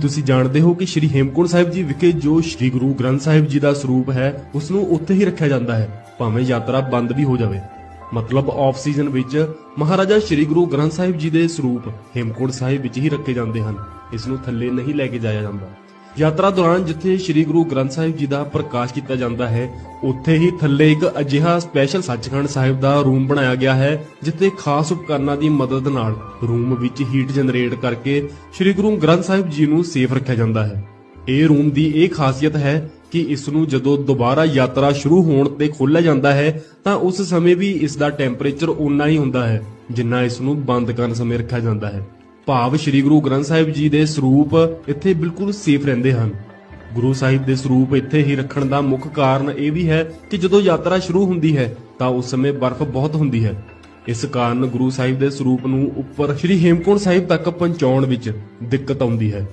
ਤੁਸੀਂ ਜਾਣਦੇ ਹੋ ਕਿ ਸ਼੍ਰੀ ਹੇਮਕੁੰਟ ਸਾਹਿਬ ਜੀ ਵਿਖੇ ਜੋ ਸ਼੍ਰੀ ਗੁਰੂ ਗ੍ਰੰਥ ਸਾਹਿਬ ਜੀ ਦਾ ਸਰੂਪ ਹੈ ਉਸ ਨੂੰ ਉੱਥੇ ਹੀ ਰੱਖਿਆ ਜਾਂਦਾ ਹੈ, ਭਾਵੇਂ ਯਾਤਰਾ ਬੰਦ ਵੀ ਹੋ ਜਾਵੇ। ਮਤਲਬ ਆਫ ਸੀਜ਼ਨ ਵਿੱਚ ਮਹਾਰਾਜਾ ਸ਼੍ਰੀ ਗੁਰੂ ਗ੍ਰੰਥ ਸਾਹਿਬ ਜੀ ਦੇ ਸਰੂਪ ਹੇਮਕੁੰਟ ਸਾਹਿਬ ਵਿੱਚ ਹੀ ਰੱਖੇ ਜਾਂਦੇ ਹਨ। ਇਸ ਨੂੰ ਥੱਲੇ ਨਹੀਂ ਲੈ ਕੇ ਜਾਇਆ ਜਾਂਦਾ। ਯਾਤਰਾ ਦੌਰਾਨ ਜਿੱਥੇ ਸ਼੍ਰੀ ਗੁਰੂ ਗ੍ਰੰਥ ਸਾਹਿਬ ਜੀ ਦਾ ਪ੍ਰਕਾਸ਼ ਕੀਤਾ ਜਾਂਦਾ ਹੈ, ਉੱਥੇ ਹੀ ਥੱਲੇ ਇੱਕ ਅਜਿਹਾ ਸਪੈਸ਼ਲ ਸੱਚਖੰਡ ਸਾਹਿਬ ਦਾ ਰੂਮ ਬਣਾਇਆ ਗਿਆ ਹੈ, ਜਿੱਥੇ ਖਾਸ ਉਪਕਰਨਾਂ ਦੀ ਮਦਦ ਨਾਲ ਰੂਮ ਵਿੱਚ ਹੀਟ ਜਨਰੇਟ ਕਰਕੇ ਸ਼੍ਰੀ ਗੁਰੂ ਗ੍ਰੰਥ ਸਾਹਿਬ ਜੀ ਨੂੰ ਸੇਫ ਰੱਖਿਆ ਜਾਂਦਾ ਹੈ। ਇਹ ਰੂਮ ਦੀ ਇਹ ਖਾਸੀਅਤ ਹੈ ਕਿ ਇਸ ਨੂੰ ਜਦੋਂ ਦੁਬਾਰਾ ਯਾਤਰਾ ਸ਼ੁਰੂ ਹੋਣ ਤੇ ਖੋਲ੍ਹਿਆ ਜਾਂਦਾ ਹੈ, ਤਾਂ ਉਸ ਸਮੇਂ ਵੀ ਇਸ ਦਾ ਟੈਂਪਰੇਚਰ ਉਨਾ ਹੀ ਹੁੰਦਾ ਹੈ, ਜਿੰਨਾ ਇਸ ਨੂੰ ਬੰਦ ਕਰਨ ਸਮੇਂ ਰੱਖਿਆ ਜਾਂਦਾ ਹੈ। ਭਾਵ ਸ੍ਰੀ ਗੁਰੂ ਗ੍ਰੰਥ ਸਾਹਿਬ ਜੀ ਦੇ ਸਰੂਪ ਇੱਥੇ ਬਿਲਕੁਲ ਸੇਫ ਰਹਿੰਦੇ ਹਨ। ਗੁਰੂ ਸਾਹਿਬ ਦੇ ਸਰੂਪ ਇੱਥੇ ਹੀ ਰੱਖਣ ਦਾ ਮੁੱਖ ਕਾਰਨ ਇਹ ਵੀ ਹੈ ਕਿ ਜਦੋਂ ਯਾਤਰਾ ਸ਼ੁਰੂ ਹੁੰਦੀ ਹੈ, ਤਾਂ ਉਸ ਸਮੇਂ ਬਰਫ਼ ਬਹੁਤ ਹੁੰਦੀ ਹੈ। ਇਸ ਕਾਰਨ ਗੁਰੂ ਸਾਹਿਬ ਦੇ ਸਰੂਪ ਨੂੰ ਉੱਪਰ ਸ੍ਰੀ ਹੇਮਕੁੰਟ ਸਾਹਿਬ ਤੱਕ ਪਹੁੰਚਾਉਣ ਵਿੱਚ ਦਿੱਕਤ ਆਉਂਦੀ ਹੈ।